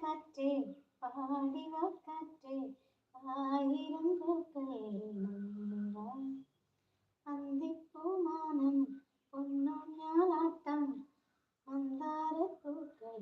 കാറ്റേ പാടി വാ കാറ്റേ ആയിരം. അന്തിപ്പൂമാനം പൊന്നൂഞ്ഞാലാട്ടം മന്ദാരപ്പൂക്കൾ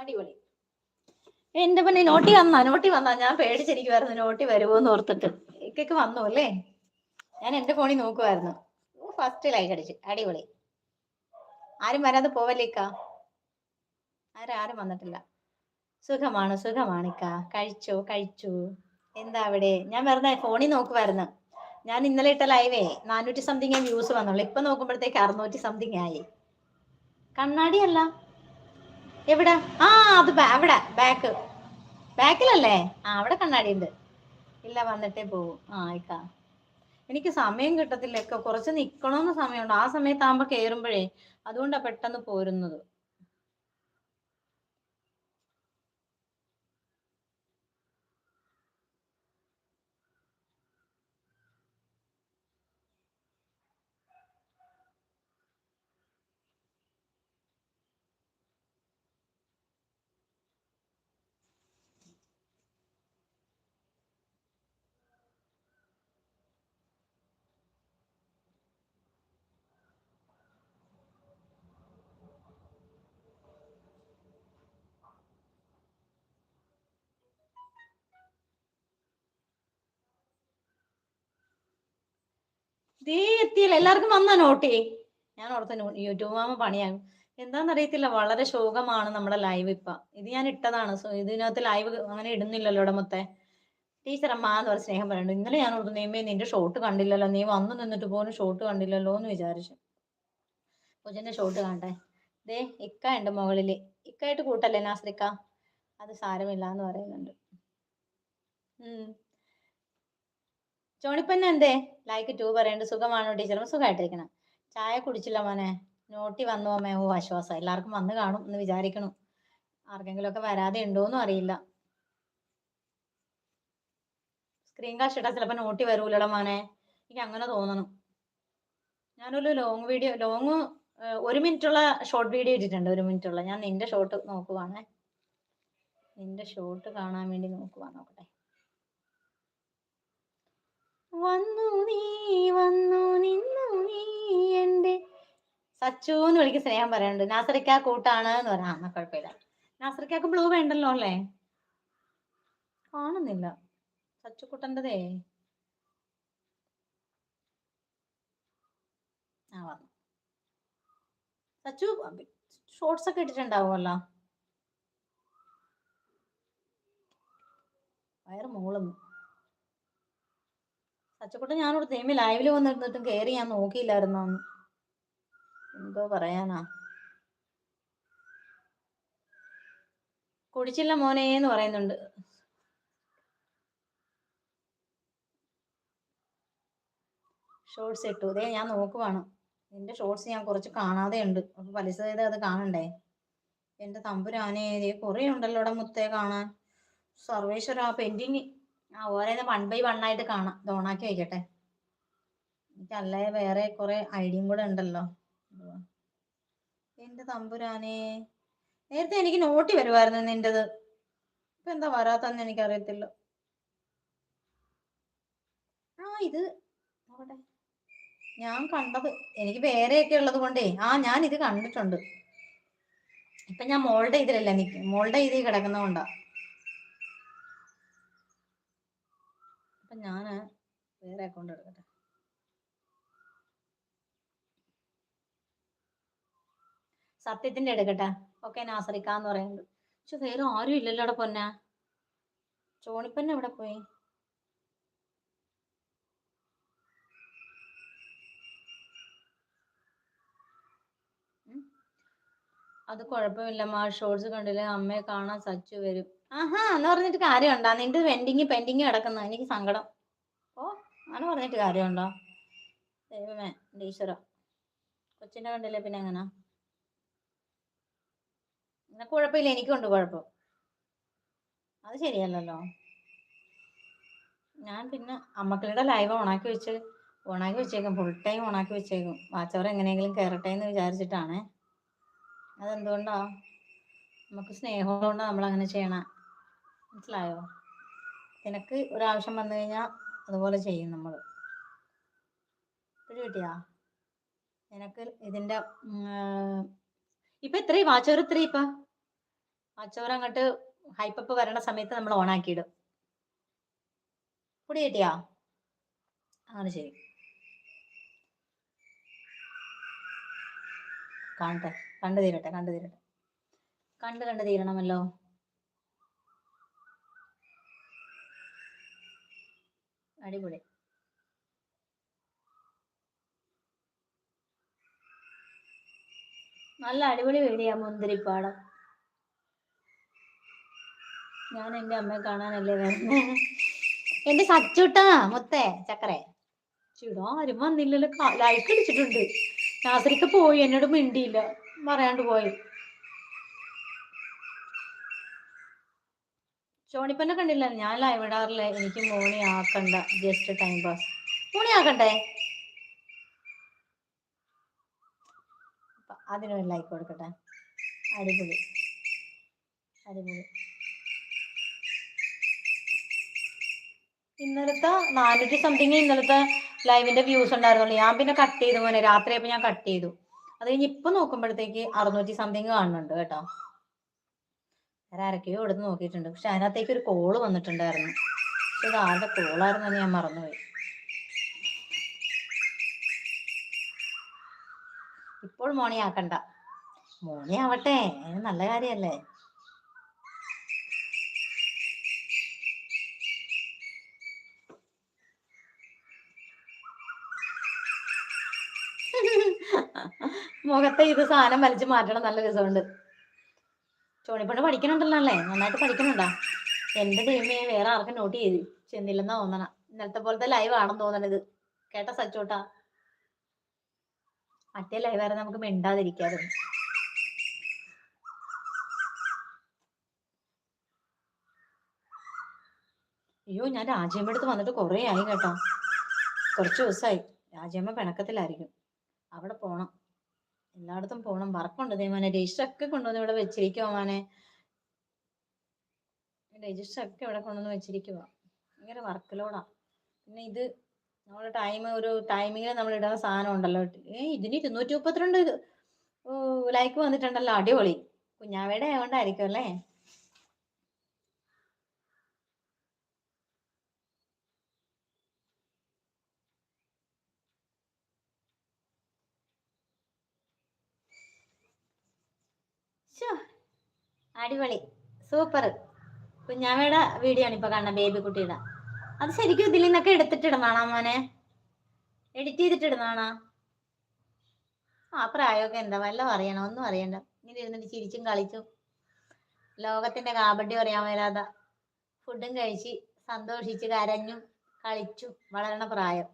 അടിപൊളി. എന്റെ പിന്നെ നോട്ടി വന്നാ നോട്ടി വന്നാ. ഞാൻ പേടിച്ചിരിക്കുവായിരുന്നു നോട്ടി വരുമോന്ന് ഓർത്തിട്ട്. ഇക്കൊക്കെ വന്നു അല്ലേ? ഞാൻ എന്റെ ഫോണിൽ നോക്കുമായിരുന്നു ഫസ്റ്റ് ലൈക്ക് അടിച്ച്. അടിപൊളി. ആരും വരാതെ പോവല്ലേക്ക ആരും ആരും വന്നിട്ടില്ല. സുഖമാണ് സുഖമാണ് ഇക്ക. കഴിച്ചോ കഴിച്ചു. എന്താ അവിടെ? ഞാൻ വെറുതെ ഫോണിൽ നോക്കുമായിരുന്നു ഞാൻ ഇന്നലെ ഇട്ട ലൈവേ നാനൂറ്റി സംതിങ് വ്യൂസ് വന്നുള്ളൂ. ഇപ്പൊ നോക്കുമ്പോഴത്തേക്ക് അറുന്നൂറ്റി സംതിങ് ആയി. കണ്ണാടി അല്ല. എവിടെ? ആ അത് അവിടെ ബാക്ക് ബാക്കിലല്ലേ ആ അവിടെ കണ്ണാടി ഉണ്ട് ഇല്ല വന്നിട്ടേ പോവും. ആ ആയിക്കാ. എനിക്ക് സമയം കിട്ടത്തില്ല. ഒക്കെ കുറച്ച് നിക്കണമെന്ന് സമയമുണ്ട്. ആ സമയത്താകുമ്പോ കേറുമ്പോഴേ അതുകൊണ്ടാ പെട്ടെന്ന് പോരുന്നത്. ദേ എത്തിയില്ല. എല്ലാവർക്കും വന്നാ നോട്ടേ. ഞാൻ ഓർത്ത യൂട്യൂബ് മാമ പണിയാകും എന്താണെന്ന് അറിയത്തില്ല വളരെ ശോകമാണ് നമ്മുടെ ലൈവ് ഇപ്പൊ. ഇത് ഞാൻ ഇട്ടതാണ്. സോ ഇതിനകത്ത് ലൈവ് അങ്ങനെ ഇടുന്നില്ലല്ലോ ഇവിടെ മൊത്തേ. ടീച്ചർ അമ്മ എന്ന് പറഞ്ഞ സ്നേഹം പറയുന്നുണ്ട് ഇന്നലെ ഞാൻ ഓർത്തു നീമേ നിന്റെ ഷോട്ട് കണ്ടില്ലല്ലോ. നീ വന്നു നിന്നിട്ട് പോലും ഷോട്ട് കണ്ടില്ലല്ലോ എന്ന് വിചാരിച്ചു. പൂജന്റെ ഷോട്ട് കാണട്ടെ. ദേ ഇക്ക ഉണ്ട് മുകളിൽ. ഇക്കായിട്ട് കൂട്ടല്ലേ നാസ്രിക്ക? അത് സാരമില്ല എന്ന് പറയുന്നുണ്ട്. ഉം. ചോണിപ്പന്നെ എന്തേ ലൈക്ക് ടു പറയേണ്ട സുഖമാണോ ടീച്ചർ? സുഖമായിട്ടിരിക്കണം ചായ കുടിച്ചില്ല മോനെ. നോട്ടി വന്നു അമ്മേ. ഓ ആശ്വാസം എല്ലാവർക്കും വന്ന് കാണും എന്ന് വിചാരിക്കണം. ആർക്കെങ്കിലും ഒക്കെ വരാതെ ഉണ്ടോന്നും അറിയില്ല. സ്ക്രീൻ കാസ്റ്റ് ഇട്ടാ ചിലപ്പോ നോട്ടി വരൂലട മോനെ. എനിക്ക് അങ്ങനെ തോന്നണം. ഞാനൊരു ലോങ് വീഡിയോ ലോങ് ഒരു മിനിറ്റ് ഉള്ള ഷോർട്ട് വീഡിയോ ഇട്ടിട്ടുണ്ട്. ഒരു മിനിറ്റ് ഉള്ള ഞാൻ നിന്റെ ഷോർട്ട് നോക്കുവാണേ. നിന്റെ ഷോർട്ട് കാണാൻ വേണ്ടി നോക്കുവാ. നോക്കട്ടെ. വന്നു നീ വന്നു നിന്നു നീ എന്റെ സച്ചു എന്ന് വിളിക്ക് സ്നേഹം പറയുന്നുണ്ട് നാസറിക്ക കൂട്ടാണ് എന്ന് പറയാം എന്നാ കുഴപ്പമില്ല. നാസറിക്കാക്ക് ബ്ലൂ വേണ്ടല്ലോ അല്ലേ? കാണുന്നില്ല. സച്ചു ആ വന്നു. സച്ചു ഷോർട്സ് ഒക്കെ ഇട്ടിട്ടുണ്ടാവുമല്ലോ? വയറ് മൂളുന്നു. സച്ചക്കുട്ടൻ ഞാനോട് തേമി ലൈവിൽ വന്നിരുന്നിട്ടും കയറി ഞാൻ നോക്കിയില്ലായിരുന്നു എന്തോ പറയാനാ? കുടിച്ചില്ല മോനെ എന്ന് പറയുന്നുണ്ട്. ഷോർട്സ് ഇട്ടു. ഇതേ ഞാൻ നോക്കുവാണ്. എന്റെ ഷോർട്സ് ഞാൻ കുറച്ച് കാണാതെ ഉണ്ട്. അപ്പൊ പലിശ ചെയ്ത് അത് കാണണ്ടേ? എന്റെ തമ്പുരാനെ കുറേ ഉണ്ടല്ലോ ഇവിടെ മുത്തേ കാണാൻ. സർവേശ്വര പെൻഡിങ് ആ ഓരോന്ന് വൺ ബൈ വൺ ആയിട്ട് കാണാം. ഇത് ഓണാക്കി വയ്ക്കട്ടെ. എനിക്കല്ലേ വേറെ കുറെ ഐഡിയും കൂടെ ഉണ്ടല്ലോ? എന്റെ തമ്പുരാനെ. നേരത്തെ എനിക്ക് നോട്ടി വരുമായിരുന്നു നിന്റേത്. ഇപ്പൊ എന്താ വരാത്തെന്ന് എനിക്കറിയത്തില്ല. ആ ഇത് ഞാൻ കണ്ടത് എനിക്ക് വേറെയൊക്കെ ഉള്ളത് കൊണ്ടേ. ആ ഞാൻ ഇത് കണ്ടിട്ടുണ്ട്. ഇപ്പൊ ഞാൻ മോളുടെ ഇതിലല്ല നിക്ക് മോളുടെ ഇതിൽ കിടക്കുന്നതുകൊണ്ടാ അപ്പൊ ഞാൻ വേറെ അക്കൗണ്ട് എടുക്കട്ടെ. സത്യത്തിന്റെ എടുക്കട്ടെ. ഓക്കെ നാസറിക്ക എന്ന് പറയുന്നുണ്ട് പക്ഷെ വേറെ ആരും ഇല്ലല്ലോ അവിടെ പൊന്ന. ചോണിപ്പന്നെ എവിടെ പോയി? അത് കുഴപ്പമില്ല. മാ ഷോർട്സ് കണ്ടില്ലേ? അമ്മയെ കാണാൻ സച്ചു വരും. ആഹാ എന്ന് പറഞ്ഞിട്ട് കാര്യമുണ്ടോ? നിന്റെ വെൻഡിങ് പെൻഡിങ് കിടക്കുന്ന. എനിക്ക് സങ്കടം. ഓ അങ്ങനെ പറഞ്ഞിട്ട് കാര്യമുണ്ടോ? ദൈവമേ എന്റെ ഈശ്വര. കൊച്ചിനെ കണ്ടില്ലേ പിന്നെ എങ്ങനാ? എന്നാ കുഴപ്പമില്ല എനിക്കുണ്ട് കുഴപ്പം. അത് ശരിയല്ലല്ലോ. ഞാൻ പിന്നെ അമ്മക്കളുടെ ലൈവ് ഓണാക്കി വെച്ച് ഓണാക്കി വെച്ചേക്കും. ഫുൾ ടൈം ഓണാക്കി വെച്ചേക്കും. വാച്ചവർ എങ്ങനെയെങ്കിലും കയറട്ടെ എന്ന് വിചാരിച്ചിട്ടാണ്. അതെന്തുകൊണ്ടാ? നമുക്ക് സ്നേഹമുള്ളതുകൊണ്ട് നമ്മൾ അങ്ങനെ ചെയ്യണ. മനസ്സിലായോ? നിനക്ക് ഒരാവശ്യം വന്നു കഴിഞ്ഞാൽ അതുപോലെ ചെയ്യും നമ്മൾ കിട്ടിയാ നിനക്ക് ഇതിന്റെ ഇപ്പൊ എത്രയും വാച്ചവർ എത്രയും ഇപ്പൊ? വാച്ചവർ അങ്ങോട്ട് ഹൈപ്പപ്പ് വരണ സമയത്ത് നമ്മൾ ഓൺ ഓണാക്കിയിടും പൊടി കിട്ടിയാ ആണ് ശരി. കാണട്ടെ കണ്ടു തീരട്ടെ കണ്ടു തീരട്ടെ. കണ്ട് കണ്ട് തീരണമല്ലോ. അടിപൊളി. നല്ല അടിപൊളി വീടിയാ മുന്തിരിപ്പാടം ഞാൻ എന്റെ അമ്മയെ കാണാനല്ലേ വരുന്നേ. എന്റെ സച്ചുട്ടാ മുത്തേ ചക്കരെ. ചുടാ ആരും വന്നില്ലല്ലോ. ലൈക്ക് അടിച്ചിട്ടുണ്ട്. നാസരിക്ക് പോയി എന്നോട് മിണ്ടിയില്ല. പറയാണ്ട് പോയി. ചോണിപ്പന്നെ കണ്ടില്ല. ഞാൻ ലൈവ് ഇടാറില്ല. എനിക്ക് മോണി ആക്കണ്ട. ജസ്റ്റ് ടൈം പാസ് മോണി ആക്കണ്ടേ? അതിനൊരു ലൈക്ക് കൊടുക്കട്ടെ. അടിപൊളി. അടിപൊളി. ഇന്നലത്തെ നാനൂറ്റി സംതിങ് ഇന്നലത്തെ ലൈവിന്റെ വ്യൂസ് ഉണ്ടായിരുന്നു ഞാൻ പിന്നെ കട്ട് ചെയ്തു മോനെ. രാത്രിയപ്പോ ഞാൻ കട്ട് ചെയ്തു. അത് കഴിഞ്ഞ് ഇപ്പൊ നോക്കുമ്പോഴത്തേക്ക് അറുന്നൂറ്റി സംതിങ് കാണുന്നുണ്ട് കേട്ടോ. വേറെ ആരൊക്കെയോ എടുത്ത് നോക്കിയിട്ടുണ്ട്. പക്ഷെ അതിനകത്തേക്ക് ഒരു കോൾ വന്നിട്ടുണ്ടായിരുന്നു. പക്ഷെ ഇത് ആരുടെ കോളായിരുന്നെന്ന് ഞാൻ മറന്നുപോയി. ഇപ്പോൾ മോണി ആക്കണ്ട. മോണി ആവട്ടെ നല്ല കാര്യല്ലേ? മുഖത്തെ ഇത് സാധനം വലിച്ചു മാറ്റണം നല്ല രസമുണ്ട് ചോണിപ്പണ്ട് പഠിക്കണുണ്ടല്ലോ അല്ലേ നന്നായിട്ട് പഠിക്കണുണ്ടോ? എന്റെ ദൈവമേ വേറെ ആർക്കും നോട്ട് ചെയ്ത് ചെന്നില്ലെന്നാ തോന്നണ. ഇന്നലത്തെ പോലത്തെ ലൈവ് ആണെന്ന് തോന്നണത്. കേട്ട സച്ചോട്ടാ? മറ്റേ ലൈവ് ആയിരുന്നു നമുക്ക് മിണ്ടാതിരിക്കാതെ അയ്യോ ഞാൻ രാജ്യമ്മ അടുത്ത് വന്നിട്ട് കുറേ ആയി കേട്ടോ. കുറച്ച് ദിവസമായി രാജ്യമ്മ പിണക്കത്തിലായിരിക്കും. അവിടെ പോണം. എല്ലായിടത്തും പോണം. വർക്കുണ്ട് ദൈവനെ രജിസ്റ്റർ ഒക്കെ കൊണ്ടുവന്ന് ഇവിടെ വെച്ചിരിക്കുവാ മോനെ. രജിസ്റ്റർ ഒക്കെ ഇവിടെ കൊണ്ടുവന്ന് വെച്ചിരിക്കുക ഭയങ്കര വർക്ക് ലോഡാ പിന്നെ ഇത് നമ്മൾ ടൈം ഒരു ടൈമിങ്ങിൽ നമ്മൾ ഇടുന്ന സാധനം ഉണ്ടല്ലോ. ഏ ഇതിന് ഇരുന്നൂറ്റി മുപ്പത്തിരണ്ട് ലൈക്ക് വന്നിട്ടുണ്ടല്ലോ. അടിപൊളി. കുഞ്ഞാവേടെ ആയതുകൊണ്ടായിരിക്കും അല്ലേ? അടിപൊളി. സൂപ്പർ കുഞ്ഞാമ്മയുടെ വീഡിയോ ആണ് ഇപ്പൊ കാണുന്നത് ബേബി കുട്ടിയുടെ. അത് ശരിക്കും ഇതിൽ നിന്നൊക്കെ എടുത്തിട്ടിടുന്നാണോ മോനെ? എഡിറ്റ് ചെയ്തിട്ടിടുന്നാണോ ആ പ്രായമൊക്കെ എന്താ? വല്ലതും അറിയണം? ഒന്നും അറിയണ്ട. ഇങ്ങനെ ഇരുന്നിട്ട് ചിരിച്ചും കളിച്ചും. ലോകത്തിന്റെ കാബഡി പറയാൻ വരാതെ ഫുഡും കഴിച്ച് സന്തോഷിച്ച് കരഞ്ഞും കളിച്ചും വളരണ പ്രായം.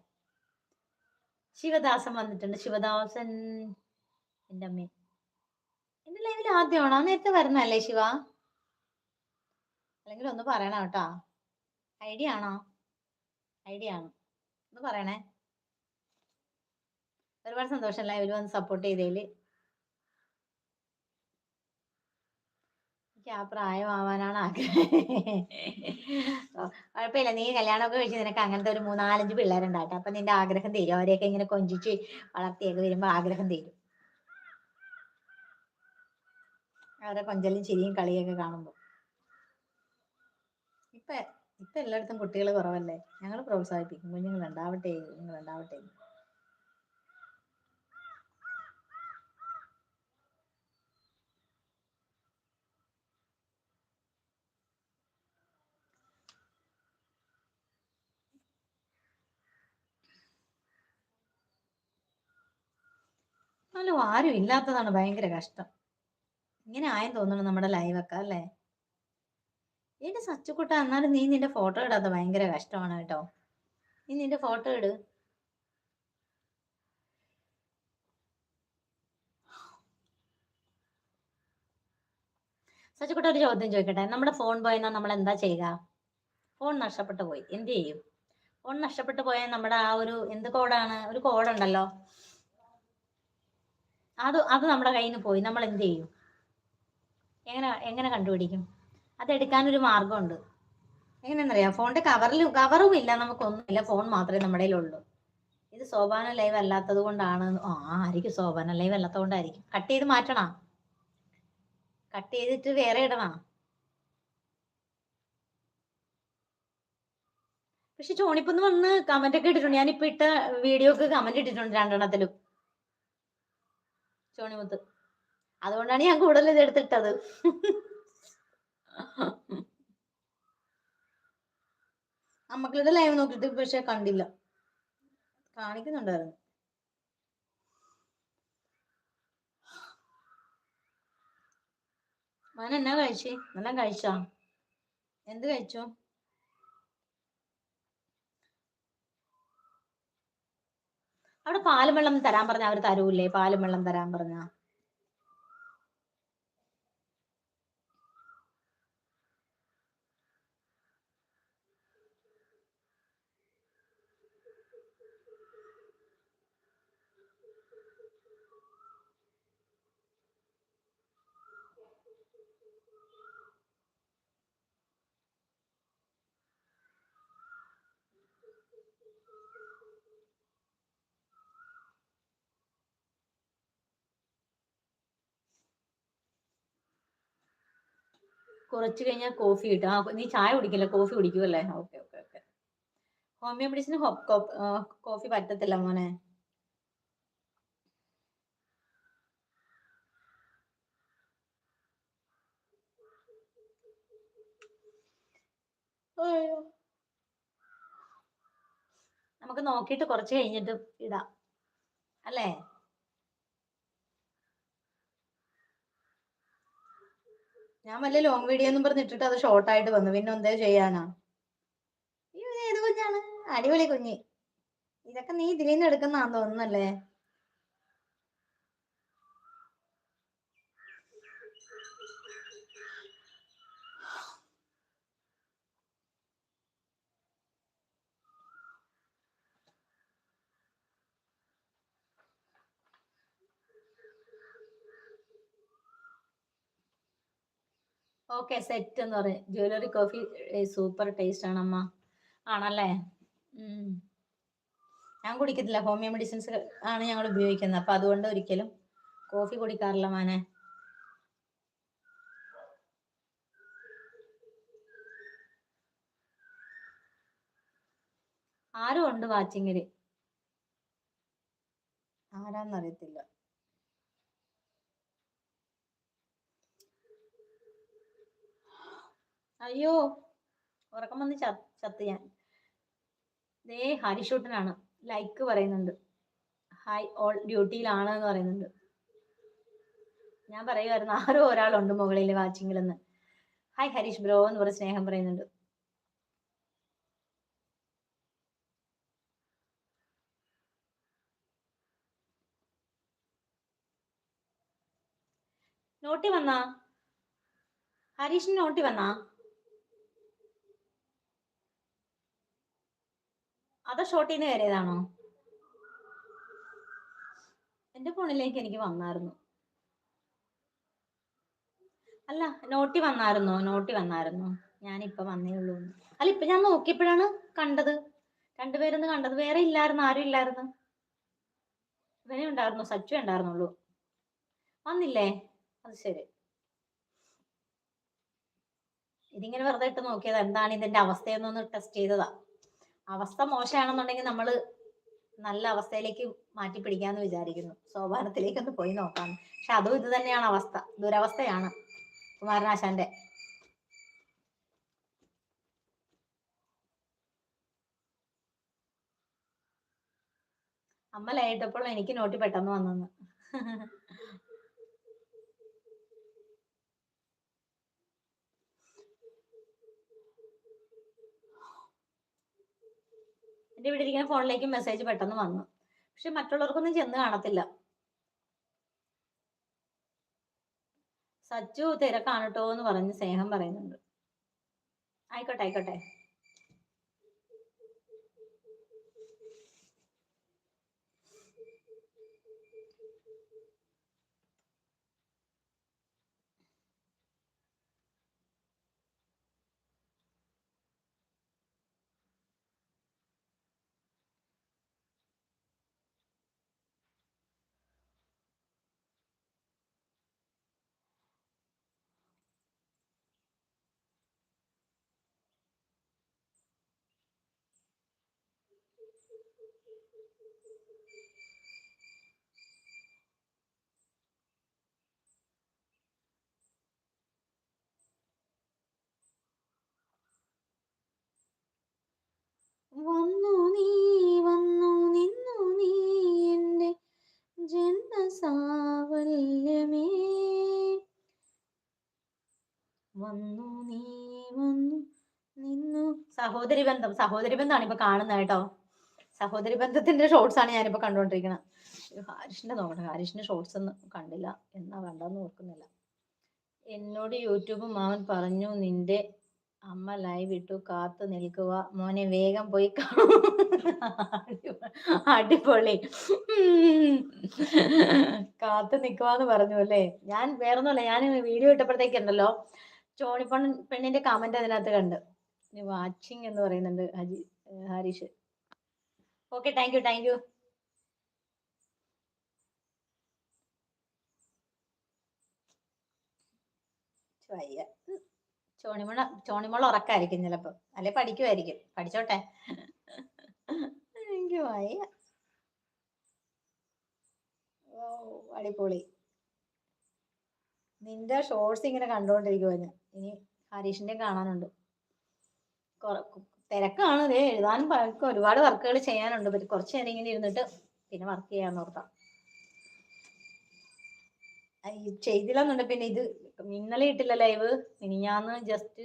ശിവദാസൻ വന്നിട്ടുണ്ട്. ശിവദാസൻ. എന്റെ അമ്മേ. എന്റെ ലൈവിൽ ആദ്യമാണോ? നേരത്തെ വരുന്നല്ലേ ശിവ? അല്ലെങ്കിൽ ഒന്ന് പറയണം കേട്ടോ. ഐഡിയ ആണോ? ഐഡിയ ആണ്. ഒന്ന് പറയണേ. ഒരുപാട് സന്തോഷം ലൈവിൽ വന്ന് സപ്പോർട്ട് ചെയ്തതിൽ എനിക്ക് ആ പ്രായമാവാനാണ് ആഗ്രഹം. കുഴപ്പമില്ല. നീ കല്യാണമൊക്കെ കഴിച്ച് നിനക്ക് അങ്ങനത്തെ ഒരു മൂന്നാലഞ്ച് പിള്ളേരുണ്ടാട്ടെ അപ്പൊ നിന്റെ ആഗ്രഹം തീരും. അവരെയൊക്കെ ഇങ്ങനെ കൊഞ്ചിച്ച് വളർത്തിയൊക്കെ വരുമ്പോ ആഗ്രഹം തീരും. അവരെ കൊഞ്ചലും ചിരിയും കളിയൊക്കെ കാണുമ്പോൾ ഇപ്പൊ ഇപ്പൊ എല്ലായിടത്തും കുട്ടികൾ കുറവല്ലേ? ഞങ്ങൾ പ്രോത്സാഹിപ്പിക്കും. കുഞ്ഞുങ്ങൾ ഉണ്ടാവട്ടെ കുഞ്ഞുങ്ങൾ ഉണ്ടാവട്ടെ. എന്നാലും ആരും ഇല്ലാത്തതാണ് ഭയങ്കര കഷ്ടം. ഇങ്ങനെ ആയെന്ന് തോന്നുന്നു നമ്മുടെ ലൈവൊക്കെ അല്ലേ? എന്റെ സച്ചുക്കുട്ട എന്നാലും നീ നിന്റെ ഫോട്ടോ ഇടാത്ത ഭയങ്കര കഷ്ടമാണ് കേട്ടോ. നീ നിന്റെ ഫോട്ടോ ഇട്. സച്ചുക്കുട്ട ഒരു ചോദ്യം ചോദിക്കട്ടെ? നമ്മുടെ ഫോൺ പോയെന്നാൽ നമ്മൾ എന്താ ചെയ്യുക ഫോൺ നഷ്ടപ്പെട്ടു പോയി. എന്ത് ചെയ്യും? ഫോൺ നഷ്ടപ്പെട്ടു പോയാൽ നമ്മുടെ ആ ഒരു എന്ത് കോഡാണ് ഒരു കോഡുണ്ടല്ലോ അത് അത് നമ്മുടെ കയ്യിൽ നിന്ന് പോയി. നമ്മൾ എന്ത് ചെയ്യും? എങ്ങനെ എങ്ങനെ കണ്ടുപിടിക്കും? അത് എടുക്കാനൊരു മാർഗമുണ്ട് എങ്ങനെയാണെന്നറിയാം ഫോണിന്റെ കവറിൽ കവറും ഇല്ല. നമുക്കൊന്നുമില്ല. ഫോൺ മാത്രമേ നമ്മുടെ കയ്യിലുള്ളൂ. ഇത് സോപാന ലൈവ് അല്ലാത്തത് കൊണ്ടാണ്. ആ ആയിരിക്കും സോപാന ലൈവ് അല്ലാത്തത് കൊണ്ടായിരിക്കും. കട്ട് ചെയ്ത് മാറ്റണ? കട്ട് ചെയ്തിട്ട് വേറെ ഇടണോ? പക്ഷെ ചോണിപ്പൊന്ന് വന്ന് കമന്റ് ഒക്കെ ഇട്ടിട്ടുണ്ട്. ഞാനിപ്പോ ഇട്ട വീഡിയോക്ക് കമന്റ് ഇട്ടിട്ടുണ്ട് രണ്ടെണ്ണത്തിലും. ചോണിമുത്ത് അതുകൊണ്ടാണ് ഞാൻ കൂടുതൽ ഇത് എടുത്തിട്ടത്. അമ്മക്കളുടെ ലൈവ് നോക്കിയിട്ട് പക്ഷെ കണ്ടില്ല. കാണിക്കുന്നുണ്ടായിരുന്നു. മോൻ എന്നാ കഴിച്ചേ? എല്ലാം കഴിച്ചോ? എന്ത് കഴിച്ചു? അവിടെ പാലും വെള്ളം തരാൻ പറഞ്ഞ അവർ തരൂല്ലേ? പാലും വെള്ളം തരാൻ പറഞ്ഞ? കുറച്ച് കഴിഞ്ഞാൽ കോഫി കിട്ടും. ആ നീ ചായ കുടിക്കില്ല? കോഫി കുടിക്കുമല്ലേ ഓക്കെ ഓക്കെ ഓക്കെ ഹോമിയോ മെഡിസിന് കോഫി പറ്റത്തില്ല മോനെ. നമുക്ക് നോക്കിയിട്ട് കുറച്ച് കഴിഞ്ഞിട്ട് ഇടാം. അല്ലേ? ഞാൻ വല്ല ലോങ് വീഡിയോ ഒന്നും പറഞ്ഞിട്ടിട്ട് അത് ഷോർട്ട് ആയിട്ട് വന്നു. പിന്നെ എന്തേ ചെയ്യാനാ? ഏത് കുഞ്ഞാണ്? അടിപൊളി കുഞ്ഞ്. ഇതൊക്കെ നീ ഇതിൽ നിന്ന് എടുക്കുന്നതാന്ന് തോന്നുന്നല്ലേ? ഓക്കെ സെറ്റ് എന്ന് പറയും. ജ്വല്ലറി കോഫി സൂപ്പർ ടേസ്റ്റ് ആണ് അമ്മ ആണല്ലേ? ഞാൻ കുടിക്കത്തില്ല. ഹോമിയോ മെഡിസിൻസ് ആണ് ഞങ്ങൾ ഉപയോഗിക്കുന്നത്. അപ്പൊ അതുകൊണ്ട് ഒരിക്കലും കോഫി കുടിക്കാറില്ല മാനെ. ആരും ഉണ്ട് വാച്ചിങ്ങിൽ ആരാന്നറിയത്തില്ല. അയ്യോ ഉറക്കം വന്ന് ചത്ത് ഞാൻ. ദേ ഹരിഷൂട്ടനാണ്. ലൈക്ക് പറയുന്നുണ്ട്. ഹൈ ഓൾ ഡ്യൂട്ടിയിലാണ് എന്ന് പറയുന്നുണ്ട്. ഞാൻ പറയുമായിരുന്നു ആരോ ഒരാളുണ്ട് മുകളിൽ വാച്ചിങ്ങിലെന്ന്. ഹായ് ഹരീഷ് ബ്രോ എന്ന് പറഞ്ഞ സ്നേഹം പറയുന്നുണ്ട്. നോട്ടി വന്നാ? ഹരീഷിന് നോട്ടി വന്നാ? അതോ ഷോട്ടിൽ നിന്ന് കയറിയതാണോ എന്റെ ഫോണിലേക്ക് എനിക്ക് വന്നായിരുന്നു. അല്ല നോട്ടി വന്നായിരുന്നോ? നോട്ടി വന്നായിരുന്നോ? ഞാനിപ്പൊ വന്നേ ഉള്ളൂ. അല്ല ഇപ്പൊ ഞാൻ നോക്കിയപ്പോഴാണ് കണ്ടത്. രണ്ടുപേരൊന്ന് കണ്ടത്. വേറെ ഇല്ലായിരുന്നു ആരും ഇല്ലായിരുന്നു. ഇവനെ ഉണ്ടായിരുന്നു? സച്ചു ഉണ്ടായിരുന്നുള്ളൂ. വന്നില്ലേ? അത് ശരി. ഇതിങ്ങനെ വെറുതെ ഇട്ട് നോക്കിയത്. എന്താണ് ഇതിന്റെ അവസ്ഥയെന്നൊന്ന് ടെസ്റ്റ് ചെയ്തതാ. അവസ്ഥ മോശമാണെന്നുണ്ടെങ്കിൽ നമ്മൾ നല്ല അവസ്ഥയിലേക്ക് മാറ്റി പിടിക്കാന്ന് വിചാരിക്കുന്നു. സോപാനത്തിലേക്ക് ഒന്ന് പോയി നോക്കാം. പക്ഷെ അതും ഇത് തന്നെയാണ് അവസ്ഥ. ദുരവസ്ഥയാണ് കുമാരനാശാന്റെ. അമ്മ ലൈറ്റപ്പോൾ എനിക്ക് നോട്ടി പെട്ടെന്ന് വന്നെന്ന്. എന്റെ ഇവിടെ ഇരിക്കുന്ന ഫോണിലേക്ക് മെസ്സേജ് പെട്ടെന്ന് വന്നു. പക്ഷെ മറ്റുള്ളവർക്കൊന്നും ചെന്ന് കാണത്തില്ല. സച്ചു തിരക്കാണ് കേട്ടോ എന്ന് പറഞ്ഞ് സ്നേഹം പറയുന്നുണ്ട്. ആയിക്കോട്ടെ ആയിക്കോട്ടെ. വന്നു നീ വന്നു നിന്നു നീ എന്റെ ജന്മസാവല്യമേ വന്നു നീ വന്നു നിന്നു. സഹോദരി ബന്ധം സഹോദരി ബന്ധമാണ് ഇപ്പൊ കാണുന്നത് കേട്ടോ. സഹോദരി ബന്ധത്തിന്റെ ഷോർട്സ് ആണ് ഞാനിപ്പോ കണ്ടുകൊണ്ടിരിക്കുന്നത് ഹാരിഷിന്റെ നോക്കട്ടെ ഹാരിഷിന്റെ ഷോർട്സ് ഒന്നും കണ്ടില്ല. എന്നാ വേണ്ടെന്ന് ഓർക്കുന്നില്ല. എന്നോട് യൂട്യൂബ് മാമൻ പറഞ്ഞു നിന്റെ അമ്മ ലൈവ് ഇട്ടു കാത്തു നിൽക്കുക. മോനെ വേഗം പോയി. അടിപൊളി. കാത്തു നിൽക്കുവാന്ന് പറഞ്ഞു അല്ലേ? ഞാൻ വേറൊന്നുമല്ല ഞാൻ വീഡിയോ ഇട്ടപ്പോഴത്തേക്കുണ്ടല്ലോ ചോണിപ്പൺ പെണ്ണിന്റെ കമന്റ് അതിനകത്ത് കണ്ട്. വാച്ചിങ് എന്ന് പറയുന്നുണ്ട് Haji Harish. Okay thank you thank you വയ്യ ചോണിമുള ചോണിമോൾ ഉറക്കായിരിക്കും ചിലപ്പോ. അല്ലെ പഠിക്കുമായിരിക്കും പഠിച്ചോട്ടെ. എനിക്ക് വയ്യ. ഓ അടിപൊളി. നിന്റെ ഷോർട്സ് ഇങ്ങനെ കണ്ടുകൊണ്ടിരിക്കുവാ ഞാൻ. ഇനി ഹരീഷിന്റെ കാണാനുണ്ട്. തിരക്കാണ്. ദേ എഴുതാനും ഒരുപാട് വർക്കുകൾ ചെയ്യാനുണ്ട്. പിന്നെ കുറച്ച് നേരം ഇങ്ങനെ ഇരുന്നിട്ട് പിന്നെ വർക്ക് ചെയ്യാൻ ഓർത്താം. ചെയ്തില്ലെന്നുണ്ട്. പിന്നെ ഇത് ഇന്നലെ ഇട്ടില്ല ലൈവ് മിനിഞ്ഞാന്ന് ജസ്റ്റ്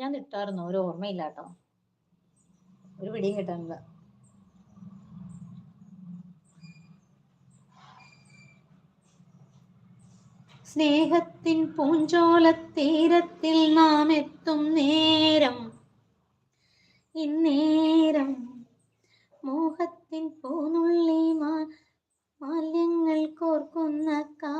ഞാൻ ഇട്ടായിരുന്നു. ഒരു ഓർമ്മയില്ല കേട്ടോ. ഒരു പിടിയും കിട്ടാനില്ല. സ്നേഹത്തിൻ പൂഞ്ചോല തീരത്തിൽ നാം എത്തും നേരം ഇന്നേരം മോഹത്തിൻ പൂനുള്ളി മാ- മാല്യങ്ങൾ കോർക്കുന്ന കാലം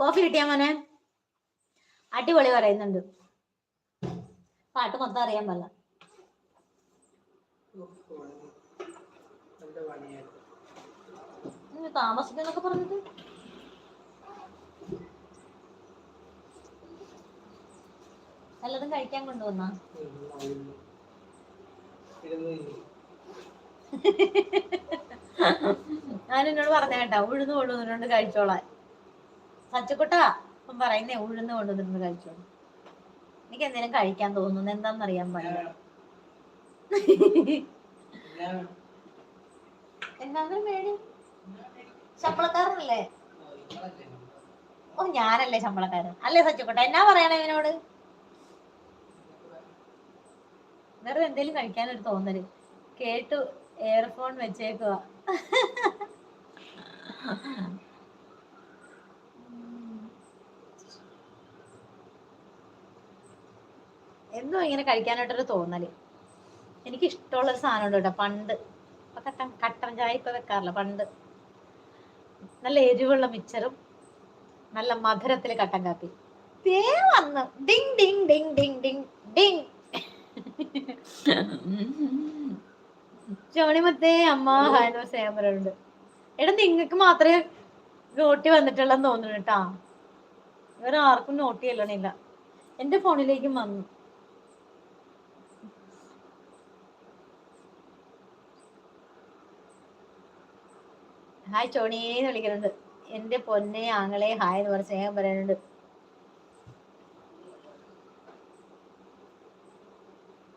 കോഫി കിട്ടിയാ മോനെ? അടിപൊളി പറയുന്നുണ്ട്. പാട്ട് മൊത്തം അറിയാൻ പല്ല താമസിക്കുന്നൊക്കെ പറഞ്ഞിട്ട്? വല്ലതും കഴിക്കാൻ കൊണ്ടുവന്ന? ഞാൻ എന്നോട് പറഞ്ഞ കേട്ടാ ഉഴുന്ന് കൊണ്ടുവന്നിട്ടുണ്ട് കഴിച്ചോളാൻ. സച്ചക്കുട്ടാ അപ്പം പറയുന്നേ ഉഴുന്ന് കൊണ്ടുവന്നിരുന്നു കഴിച്ചോളൂ. എനിക്ക് എന്തെങ്കിലും കഴിക്കാൻ തോന്നുന്നു. എന്താണെന്നറിയാൻ പാടില്ല. എന്നാലും പേടി? ശമ്പളക്കാരനല്ലേ? ഓ ഞാനല്ലേ ശമ്പളക്കാരൻ. അല്ലേ സച്ചുക്കുട്ട എന്നാ പറയണേ ഇവനോട്? വേറെ എന്തേലും കഴിക്കാനൊരു തോന്നൽ. കേട്ടു എയർഫോൺ വെച്ചേക്കുക എന്തോ ഇങ്ങനെ കഴിക്കാനായിട്ടൊരു തോന്നൽ. എനിക്ക് ഇഷ്ടമുള്ളൊരു സാധനം ഉണ്ട് കേട്ടോ പണ്ട്. ഇപ്പൊ കട്ടൻ കട്ടൻ ചായ ഇപ്പൊ വെക്കാറില്ല പണ്ട്. നല്ല എരിവുള്ള മിച്ചറും നല്ല മധുരത്തിൽ കട്ടൻ കാപ്പി. ദേ വന്ന്. ഡിങ് ഡിങ് ഡിങ് ഡിങ് ഡിങ് ഡിങ്. ചോണിമത്തേ അമ്മ ഹാനോ സേമരുണ്ട് എടാ നിങ്ങക്ക് മാത്രമേ നോട്ടി വന്നിട്ടുള്ളെന്ന് തോന്നുന്നു കേട്ടാ വേറെ ആർക്കും നോട്ടി ചെല്ലണില്ല എന്റെ ഫോണിലേക്കും വന്നു. ഹായ് ചോണിയേന്ന് വിളിക്കുന്നത്. എന്റെ പൊന്നെ ആങ്ങളെ ഹായ് എന്ന് പറഞ്ഞ് സ്നേഹം പറയാനുണ്ട്.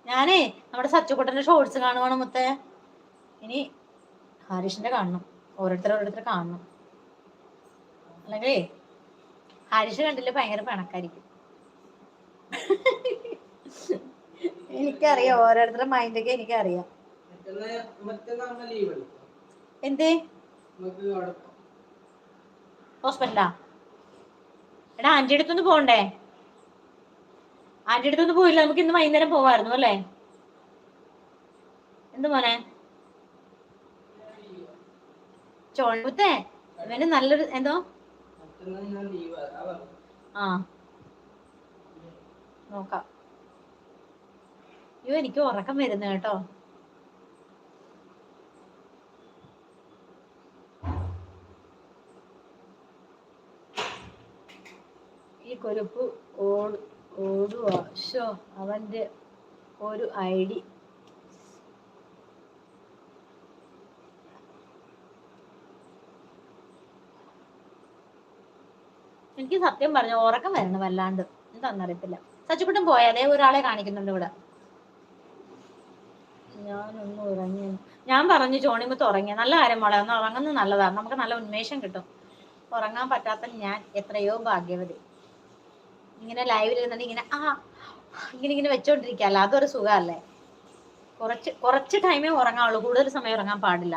ഞാനേ നമ്മുടെ സച്ചുകുട്ടന്റെ ഷോർട്സ് കാണുവാണ് മുത്തേ. ഇനി ഹാരിഷിന്റെ കാണണം. ഓരോരുത്തർ ഓരോരുത്തർ കാണണം. അല്ലെങ്കിൽ ഹാരിഷ് കണ്ടില്ല ഭയങ്കര പണക്കാരിക്കും എനിക്കറിയാം ഓരോരുത്തരുടെ മൈൻഡൊക്കെ എനിക്കറിയാം. എന്തേ? ഹോസ്പിറ്റലാ? എടാ ആന്റി അടുത്തൊന്ന് പോണ്ടേ? ആന്റി അടുത്തൊന്നും പോയില്ല നമുക്ക് ഇന്ന് വൈകുന്നേരം പോവായിരുന്നു അല്ലേ? എന്ത് മോനെ? ചോണത്തെ ഇവന് നല്ലൊരു എന്തോ. ആ. നോക്കാം. അയ്യോ എനിക്ക് ഉറക്കം വരുന്നു കേട്ടോ. ഈ കൊരുപ്പ് ഓട് ഓടുവാ. ഷോ അവന്റെ ഒരു ഐഡി. എനിക്ക് സത്യം പറഞ്ഞു ഉറക്കം വരണം വല്ലാണ്ട്. എന്താണെന്നറിയത്തില്ല പോയ? അതേ ഒരാളെ കാണിക്കുന്നുണ്ട് ഇവിടെ. ഞാനൊന്നും ഉറങ്ങി. ഞാൻ പറഞ്ഞു ചോണിമുത്ത് ഉറങ്ങിയ നല്ല കാര്യം മോളെ ഒന്ന് ഉറങ്ങുന്നത് നല്ലതാണ് നമുക്ക് നല്ല ഉന്മേഷം കിട്ടും. ഉറങ്ങാൻ പറ്റാത്ത ഞാൻ എത്രയോ ഭാഗ്യവതി. ഇങ്ങനെ ലൈവിൽ ഇരുന്നിട്ട് ഇങ്ങനെ ആ ഇങ്ങനെ ഇങ്ങനെ വെച്ചോണ്ടിരിക്കല്ല അതൊരു സുഖമല്ലേ? കുറച്ച് കുറച്ച് ടൈമേ ഉറങ്ങാവുള്ളൂ. കൂടുതൽ സമയം ഉറങ്ങാൻ പാടില്ല.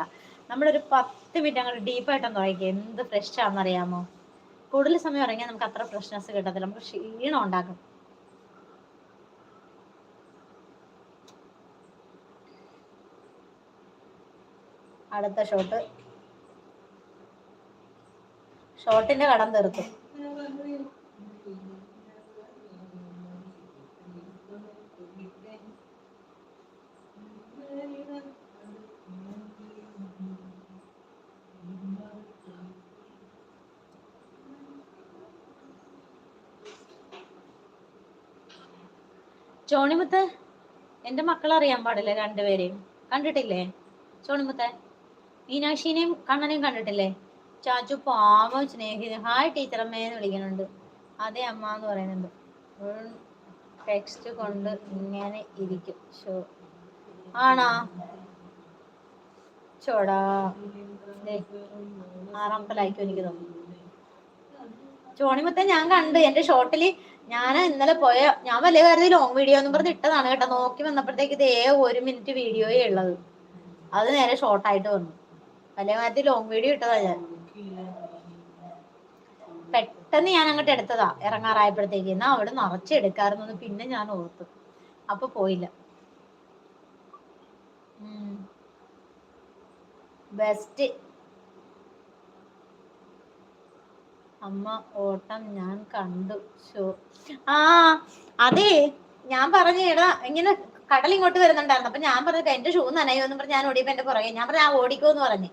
നമ്മളൊരു പത്ത് മിനിറ്റ് അങ്ങോട്ട് ഡീപ്പായിട്ടൊന്ന് ഉറങ്ങിക്കുക എന്ത് ഫ്രഷ് ആണെന്നറിയാമോ? കൂടുതൽ സമയം ഉറങ്ങിയാൽ നമുക്ക് അത്ര ഫ്രഷ്നെസ് കിട്ടത്തില്ല. നമുക്ക് ക്ഷീണം ഉണ്ടാക്കും. അടുത്ത ഷോട്ട് ഷോട്ടിന്റെ കടം തീർത്തു. ചോണിമുത്ത് എന്റെ മക്കളെ അറിയാൻ പാടില്ല രണ്ടുപേരെയും. കണ്ടിട്ടില്ലേ? ചോണിമുത്തെ മീനാക്ഷിനെയും കണ്ണനെയും കണ്ടിട്ടില്ലേ? ചാച്ചു പാവം സ്നേഹിത ഹായ് ടീച്ചറമ്മേന്ന് വിളിക്കുന്നുണ്ട്. അതെ അമ്മ എന്ന് പറയുന്നുണ്ട്. ടെക്സ്റ്റ് കൊണ്ട് ഇങ്ങനെ ഇരിക്കും. ഷോ ആണോ? ചോടാ. ആറാമത്തെ ലൈക്ക് എനിക്ക് തോന്നുന്നു. ചോണിമുത്തെ ഞാൻ കണ്ട്. എന്റെ ഷോർട്ടിൽ ഞാൻ ഇന്നലെ പോയ ഞാൻ വലിയ കാര്യത്തിൽ ലോങ് വീഡിയോ എന്ന് പറഞ്ഞ് ഇട്ടതാണ് കേട്ടോ. നോക്കി വന്നപ്പോഴത്തേക്ക് ഇതേ ഒരു മിനിറ്റ് വീഡിയോയേ ഉള്ളത് അത് നേരെ ഷോർട്ടായിട്ട് വന്നു. വലിയ കാര്യത്തിൽ ലോങ് വീഡിയോ ഇട്ടതാ ഞാൻ. പെട്ടെന്ന് ഞാൻ അങ്ങോട്ട് എടുത്തതാ. ഇറങ്ങാറായപ്പോഴത്തേക്ക്. എന്നാ അവിടെ നിറച്ചെടുക്കാറുന്നു പിന്നെ ഞാൻ ഓർത്തു. അപ്പൊ പോയില്ല. ബെസ്റ്റ് അമ്മ ഓട്ടം ഞാൻ കണ്ടു. ഷോ ആ അതെ. ഞാൻ പറഞ്ഞു എടാ ഇങ്ങനെ കടൽ ഇങ്ങോട്ട് വരുന്നുണ്ടായിരുന്നു. അപ്പൊ ഞാൻ പറഞ്ഞു എന്റെ ഷൂ നനയോ എന്ന് പറഞ്ഞ് ഞാൻ ഓടിയപ്പോ എന്റെ പുറകെ ഞാൻ പറഞ്ഞു ആ ഓടിക്കോ എന്ന് പറഞ്ഞു.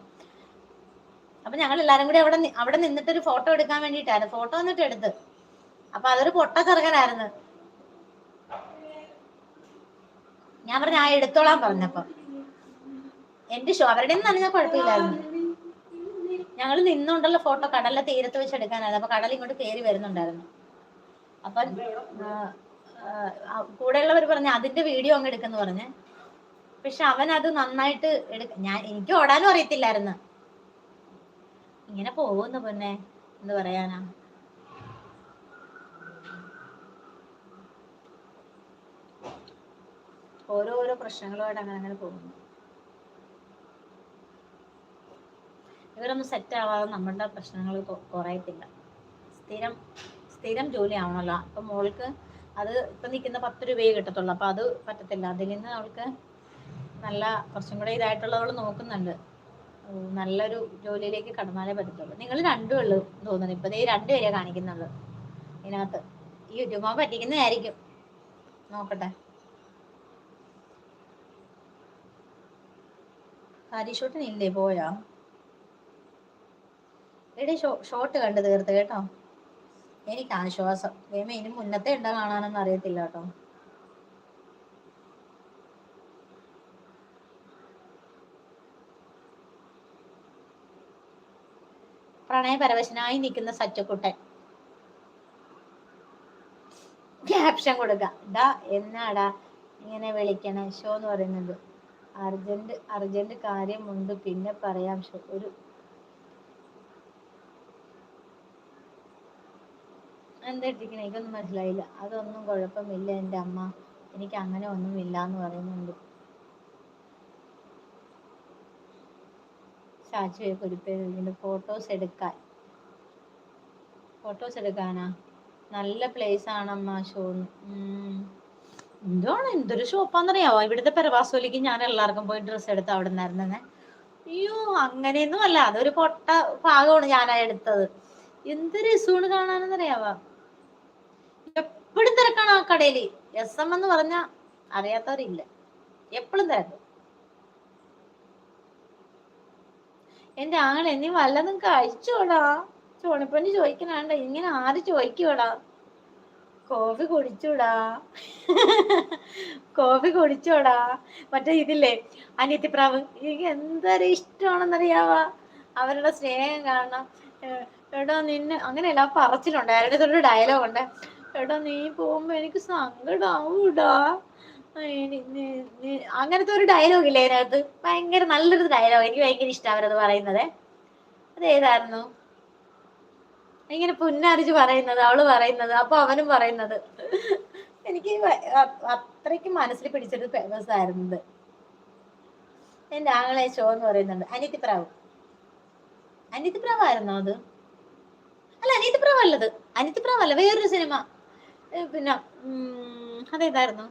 അപ്പൊ ഞങ്ങൾ എല്ലാരും കൂടി അവിടെ അവിടെ നിന്നിട്ട് ഒരു ഫോട്ടോ എടുക്കാൻ വേണ്ടിയിട്ടായിരുന്നു. ഫോട്ടോ എന്നിട്ട് എടുത്ത്. അപ്പൊ അതൊരു പൊട്ടച്ചെറുക്കനായിരുന്നു ഞാൻ പറഞ്ഞു ആ എടുത്തോളാം പറഞ്ഞപ്പോ. എന്റെ ഷോ അവരുടെ നനഞ്ഞാൽ കുഴപ്പമില്ലായിരുന്നു. ഞങ്ങൾ നിന്നുകൊണ്ടുള്ള ഫോട്ടോ കടലിലെ തീരത്ത് വെച്ച് എടുക്കാനായിരുന്നു. അപ്പൊ കടൽ ഇങ്ങോട്ട് കയറി വരുന്നുണ്ടായിരുന്നു. അപ്പൊ കൂടെയുള്ളവർ പറഞ്ഞു അതിന്റെ വീഡിയോ അങ്ങ് എടുക്കുന്നു പറഞ്ഞ്. പക്ഷെ അവൻ അത് നന്നായിട്ട് എടുക്ക ഞാൻ എനിക്ക് ഓടാനും അറിയത്തില്ലായിരുന്നു. ഇങ്ങനെ പോകുന്നു പിന്നെ എന്ത് പറയാനാ. ഓരോരോ പ്രശ്നങ്ങളുമായിട്ട് അങ്ങനെ അങ്ങനെ പോകുന്നു. ഇവരൊന്നും സെറ്റ് ആവാതെ നമ്മളുടെ പ്രശ്നങ്ങൾ കുറയത്തില്ല. സ്ഥിരം സ്ഥിരം ജോലി ആവണല്ലോ. അപ്പൊ മോൾക്ക് അത് ഇപ്പൊ നിൽക്കുന്ന പത്ത് രൂപയെ കിട്ടത്തുള്ളൂ. അപ്പൊ അത് പറ്റത്തില്ല. അതിൽ നിന്ന് അവൾക്ക് നല്ല കുറച്ചും കൂടെ ഇതായിട്ടുള്ളവൾ നോക്കുന്നുണ്ട്. നല്ലൊരു ജോലിയിലേക്ക് കടന്നാലേ പറ്റത്തുള്ളൂ. നിങ്ങൾ രണ്ടും ഉള്ളു തോന്നുന്നു. ഇപ്പൊ ദേ രണ്ടുപേരെ കാണിക്കുന്നുള്ളൂ. ഇതിനകത്ത്. ഈ യൂട്യൂബ് പറ്റിക്കുന്നതായിരിക്കും. നോക്കട്ടെ. ഹരിഷോട്ടിനില്ലേ പോയാ? എടി ഷോർട്ട് കണ്ടു തീർത്ത് കേട്ടോ എനിക്ക് ആശ്വാസം. വേമേ ഇനി മുന്നത്തെ ഉണ്ടോ കാണാനൊന്നും അറിയത്തില്ല കേട്ടോ. പ്രണയപരവശനായി നിൽക്കുന്ന സച്ചക്കുട്ടൻ. ക്യാപ്ഷൻ കൊടുക്ക. ഡാ എന്നാടാ ഇങ്ങനെ വിളിക്കണേ? ഷോ എന്ന് പറയുന്നത്. അർജന്റ് അർജന്റ് കാര്യമുണ്ട്. പിന്നെ പറയാം. ഷോ ഒരു എന്താ ഇട്ടിരിക്കണേ? എനിക്കൊന്നും മനസ്സിലായില്ല. അതൊന്നും കുഴപ്പമില്ല എന്റെ അമ്മ. എനിക്ക് അങ്ങനെ ഒന്നുമില്ല എന്ന് പറയുന്നുണ്ട്. ഷാജുയെ കുരിപ്പേരുണ്ട് ഫോട്ടോസ് എടുക്കാൻ. ഫോട്ടോസ് എടുക്കാനാ? നല്ല പ്ലേസ് ആണമ്മ ഷോന്ന് എന്താണ് എന്തൊരു ഷോപ്പാന്നറിയാവോ ഇവിടുത്തെ പെരവാസോലിക്ക് ഞാൻ എല്ലാവർക്കും പോയി ഡ്രസ്സ് എടുത്ത് അവിടെ നിന്നായിരുന്നെ അയ്യോ അങ്ങനെയൊന്നും അല്ല. അതൊരു പൊട്ട ഭാഗമാണ് ഞാനാ എടുത്തത്. എന്ത് രസമാണ് കാണാനെന്നറിയാവോ? എപ്പോഴും തിരക്കാണ് ആ കടയിൽ? എസ് എം എന്ന് പറഞ്ഞ അറിയാത്തവരില്ല. എപ്പോഴും തിരക്ക്. എന്റെ ആങ്ങളെ നീ വല്ലതും കഴിച്ചോടാ ചോണിപ്പണി ചോദിക്കണാണ്ട? ഇങ്ങനെ ആര് ചോദിക്കൂടാ കോഫി കുടിച്ചൂടാ. കോഫി കുടിച്ചോടാ. മറ്റേ ഇതില്ലേ അനിയത്തിപ്രാവ്. എനിക്ക് എന്തൊരു ഇഷ്ടമാണെന്നറിയാവാ? അവരുടെ സ്നേഹം കാണണം. എടാ നിന്നെ അങ്ങനെയല്ല പറച്ചിലുണ്ട്. അവരുടെ ഒരു ഡയലോഗ് ഉണ്ട്. എടാ നീ പോകുമ്പോ എനിക്ക് സങ്കടാവൂടാ. അങ്ങനത്തെ ഒരു ഡയലോഗ് ഇല്ലേ അതിനകത്ത് ഭയങ്കര നല്ലൊരു ഡയലോഗ് എനിക്ക് ഭയങ്കര ഇഷ്ടം അവരത് പറയുന്നത്. അത് ഏതായിരുന്നു? ഇങ്ങനെ പുന്നാരിച്ച് പറയുന്നത് അവൾ പറയുന്നത് അപ്പൊ അവനും പറയുന്നത്. എനിക്ക് അത്രയ്ക്ക് മനസ്സിൽ പിടിച്ചൊരു ഫേമസ് ആയിരുന്നത് എന്റെ ആങ്ങളെ ഷോ എന്ന് പറയുന്നുണ്ട്. അനിയത്തിപ്രാവ് ആയിരുന്നോ അത്? അല്ല അനിയത്തിപ്രാവ് അല്ലത് അനിയത്തിപ്രാവ് അല്ല വേറൊരു സിനിമ പിന്നെ അതേതായിരുന്നു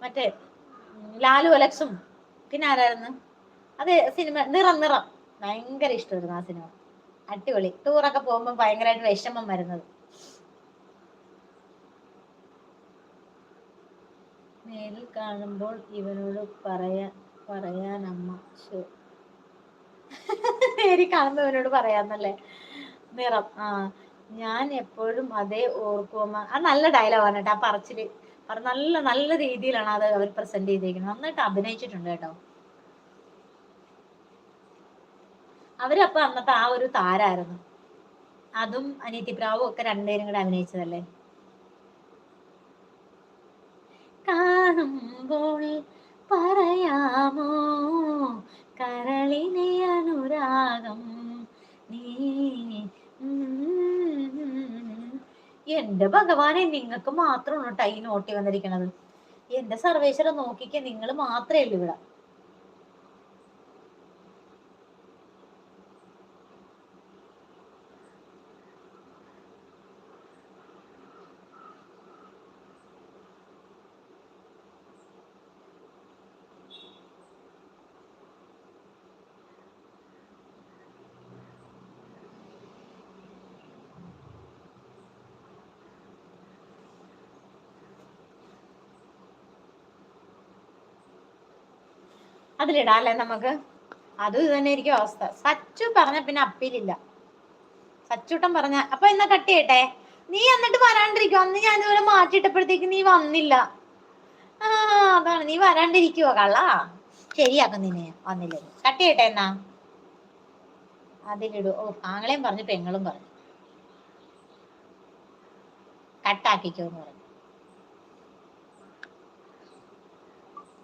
മറ്റേ ലാലു അലക്സും പിന്നെ ആരായിരുന്നു? അത് സിനിമ നിറം നിറം. ഭയങ്കര ഇഷ്ടമായിരുന്നു ആ സിനിമ. അടിപൊളി. ടൂറൊക്കെ പോകുമ്പോൾ ഭയങ്കരമായിട്ട് വിഷമം വരുന്നത്. നേരിൽ കാണുമ്പോൾ ഇവനോട് പറയാ പറയാൻ അമ്മ ശോ നേരിൽ കാണുന്നവനോട് പറയാന്നല്ലേ? നിറം. ആ. ഞാൻ എപ്പോഴും അതേ ഓർക്കുമ്മ അത് നല്ല ഡയലോഗാണ് കേട്ടോ ആ പറച്ചിൽ. പറ നല്ല നല്ല രീതിയിലാണ് അത് അവർ പ്രസന്റ് ചെയ്തിരിക്കുന്നത് നന്നായിട്ട് അഭിനയിച്ചിട്ടുണ്ട് കേട്ടോ. അവരപ്പോ അന്നത്തെ ആ ഒരു താരായിരുന്നു. അതും അനീതി പ്രാവും ഒക്കെ രണ്ടുപേരും കൂടെ അഭിനയിച്ചതല്ലേ? കാണുമ്പോൾ പറയാമോ? കരളിനെ അനുരാഗം നീ. എന്റെ ഭഗവാനെ നിങ്ങൾക്ക് മാത്രമാണ് കേട്ടോ ഈ നോട്ടി വന്നിരിക്കണത്. എന്റെ സർവേശ്വരം നോക്കിക്കേ നിങ്ങൾ മാത്രമേ ഉള്ളൂ ഇവിടെ. അതിലിടാല്ലേ നമുക്ക്? അതും ഇത് തന്നെ ആയിരിക്കും അവസ്ഥ. സച്ചു പറഞ്ഞ പിന്നെ അപ്പീലില്ല. സച്ചൂട്ടൻ പറഞ്ഞ അപ്പൊ എന്നാ കട്ട് ചെയ്യട്ടെ? നീ എന്നിട്ട് വരാണ്ടിരിക്കോ അന്ന് ഞാൻ ഇതുപോലെ മാറ്റിയിട്ടപ്പോഴത്തേക്ക് നീ വന്നില്ല. ആ അതാണ്. നീ വരാണ്ടിരിക്കുവോ കള്ള. ശരിയാക്കും നിന്നെ വന്നില്ല. കട്ട് ചെയ്യട്ടെ എന്നാ? അതിലിടൂ. ഓ ആങ്ങളെയും പറഞ്ഞു പെങ്ങളും പറഞ്ഞു. കട്ടാക്കിക്കോ എന്ന് പറഞ്ഞു.